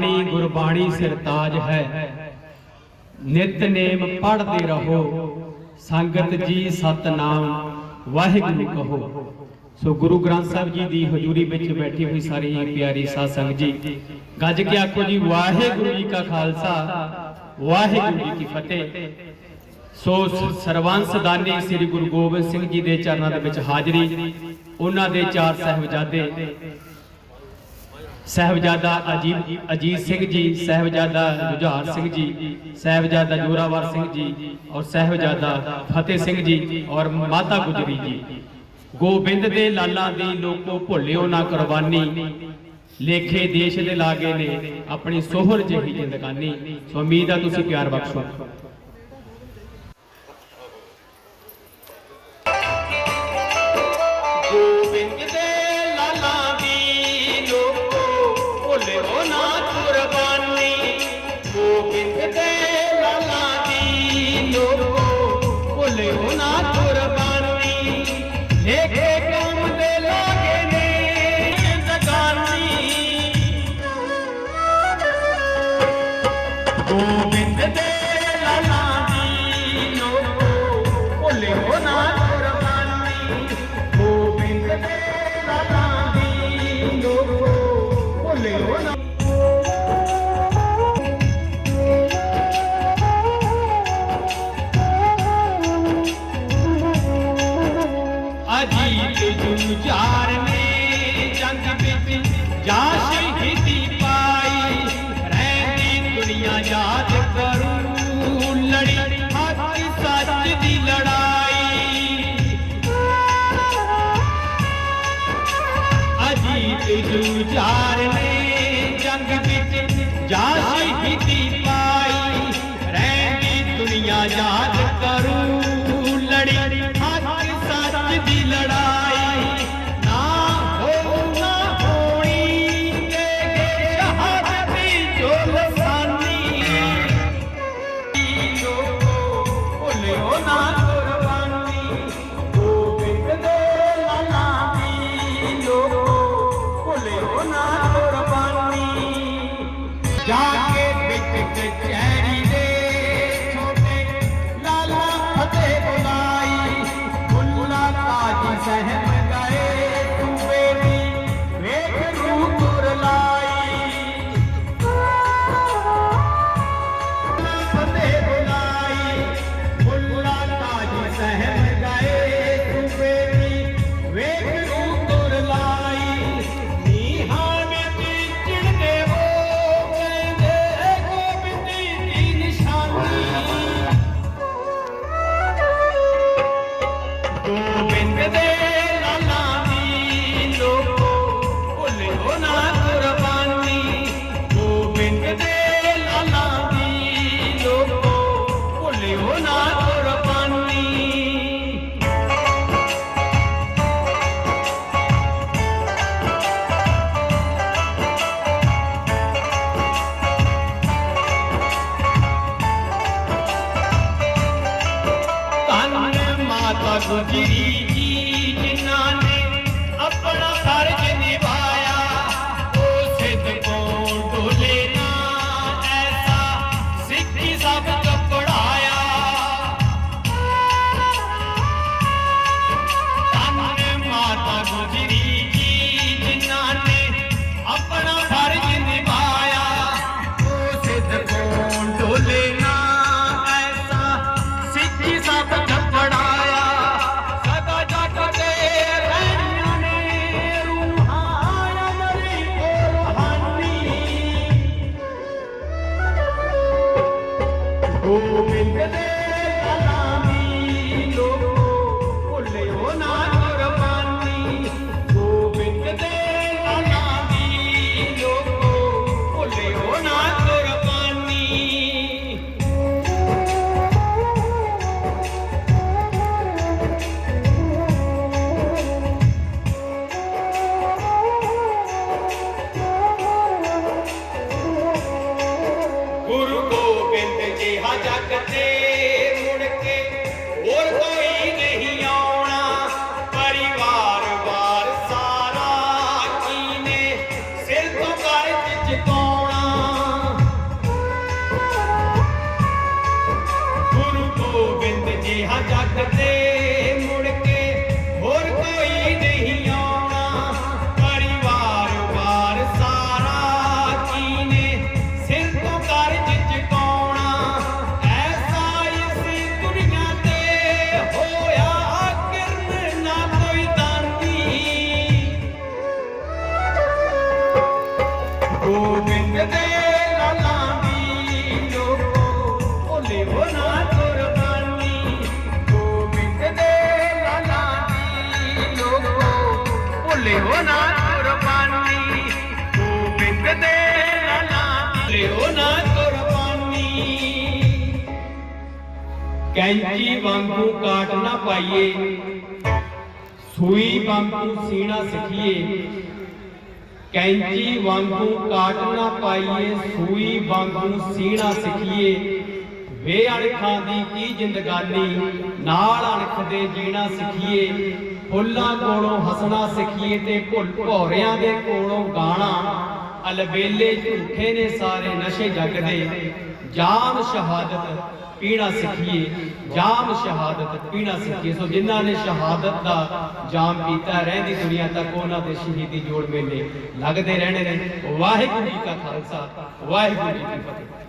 ਬਾਣੀ ਗੁਰਬਾਣੀ ਸਿਰਤਾਜ ਹੈ। ਨਿਤਨੇਮ ਪੜ੍ਹਦੇ ਰਹੋ। ਸੰਗਤ ਜੀ ਸਤਨਾਮ, ਵਾਹਿਗੁਰੂ ਕਹੋ। ਸੋ ਗੁਰੂ ਗ੍ਰੰਥ ਸਾਹਿਬ ਜੀ ਦੀ ਹਜ਼ੂਰੀ ਵਿੱਚ ਬੈਠੀ ਹੋਈ ਸਾਰੀ ਪਿਆਰੀ ਸਾਧ ਸੰਗਤ ਜੀ, ਗੱਜ ਕੇ ਆਖੋ ਜੀ, ਵਾਹਿਗੁਰੂ ਜੀ ਕਾ ਖਾਲਸਾ, ਵਾਹਿਗੁਰੂ ਜੀ ਕੀ ਫਤਿਹ। ਸੋ ਸ- ਦਾਨੀ ਸ੍ਰੀ ਗੁਰੂ ਗੋਬਿੰਦ ਸਿੰਘ ਜੀ ਦੇ ਚਰਨਾਂ ਦੇ ਵਿੱਚ ਹਾਜ਼ਰੀ, ਉਹਨਾਂ ਦੇ ਚਾਰ ਸਹਿਬਜ਼ਾਦੇ ਸਹਿਬਜ਼ਾਦਾ ਅਜੀਬ ਅਜੀਤ ਸਿੰਘ ਜੀ, ਸਹਿਬਜ਼ਾਦਾ ਜੁਝਾਰ ਸਿੰਘ ਜੀ, ਸਹਿਬਜ਼ਾਦਾ ਜੋਰਾਵਰ ਸਿੰਘ ਜੀ ਔਰ ਸਹਿਬਜ਼ਾਦਾ ਫਤਿਹ ਸਿੰਘ ਜੀ ਔਰ ਮਾਤਾ ਗੁਜਰੀ ਜੀ। ਗੋਬਿੰਦ ਦੇ ਲਾਲਾਂ ਦੀ ਲੋਕੋ ਭੁੱਲਿਓ ਨਾ ਕੁਰਬਾਨੀ। ਲੇਖੇ ਦੇਸ਼ ਦੇ ਲਾਗੇ ਨੇ, ਆਪਣੀ ਸੋਹਰ ਜਿਹੀ ਜ਼ਿੰਦਗਾਨੀ। ਸੋ ਉਮੀਦ ਆ ਤੁਸੀਂ ਪਿਆਰ ਬਖਸ਼ੋ। ਗੋਬਿੰਦ ਦੇ ਲਾਲਾਂ ਦੀ ਲੋਕੋ ਭੁੱਲਿਓ ਨਾ ਕੁਰਬਾਨੀ। ਗੋਬਿੰਦ ਦੇ ਲਾਲਾਂ ਦੀ ਲੋਕੋ ਭੁੱਲਿਓ ਨਾ। ਅਜੀਤ ਜੁਝਾਰ ਨੇ ਜੰਗ ਵਿੱਚ ਜਾ ਸ਼ਹੀਦੀ ਅਜੀਤ ਜੁਝਾਰ ਨੇ ਜੰਗ ਵਿੱਚ ਜਾ ਸ਼ਹੀਦੀ ਪਾਈ ਰਹਿੰਦੀ ਦੁਨੀਆ ਯਾਦ ਭੁੱਲਿਓ ਮਾਤਾ গোবিন্দ ਦਿਓ ਨਾ ਕੁਰਬਾਨੀ। ਕੈਂਚੀ ਵਾਂਗੂ ਕਾਟ ਨਾ ਪਾਈਏ। ਸੂਈ ਵਾਂਗੂ ਸੀਣਾ ਸਿੱਖੀਏ। ਕੈਂਚੀ ਵਾਂਗੂ ਕਾਟ ਨਾ ਪਾਈਏ, ਸੂਈ ਵਾਂਗੂ ਸੀਣਾ ਸਿੱਖੀਏ। ਵੇ ਅਣਖਾਂ ਦੀ ਕੀ ਜ਼ਿੰਦਗਾਨੀ, ਨਾਲ ਅਣਖ ਦੇ ਜੀਣਾ ਸਿੱਖੀਏ। ਫੁੱਲਾਂ ਕੋਲੋਂ ਹੱਸਣਾ ਸਿੱਖੀਏ ਤੇ ਭੁੱਲ ਭੌਰਿਆਂ ਦੇ ਕੋਲੋਂ ਗਾਣਾ। ਅਲਬੇਲੇ ਝੂਠੇ ਨੇ ਸਾਰੇ ਨਸ਼ੇ ਜਗ ਦੇ ਜਾਮ ਸ਼ਹਾਦਤ, ਪੀਣਾ ਸਿੱਖੀਏ। ਜਾਮ ਸ਼ਹਾਦਤ, ਪੀਣਾ ਸਿੱਖੀਏ। ਸੋ ਜਿਨ੍ਹਾਂ ਨੇ ਸ਼ਹਾਦਤ ਦਾ ਜਾਮ ਪੀਤਾ, ਰਹਿੰਦੀ ਦੁਨੀਆ ਤੱਕ ਉਹਨਾਂ ਦੇ ਸ਼ਹੀਦੀ ਜੋੜ ਮੇਲੇ ਲੱਗਦੇ ਰਹਿਣੇ ਨੇ। ਵਾਹਿਗੁਰੂ ਜੀ ਕਾ ਖਾਲਸਾ, ਵਾਹਿਗੁਰੂ ਜੀ ਕੀ ਫਤਿਹ।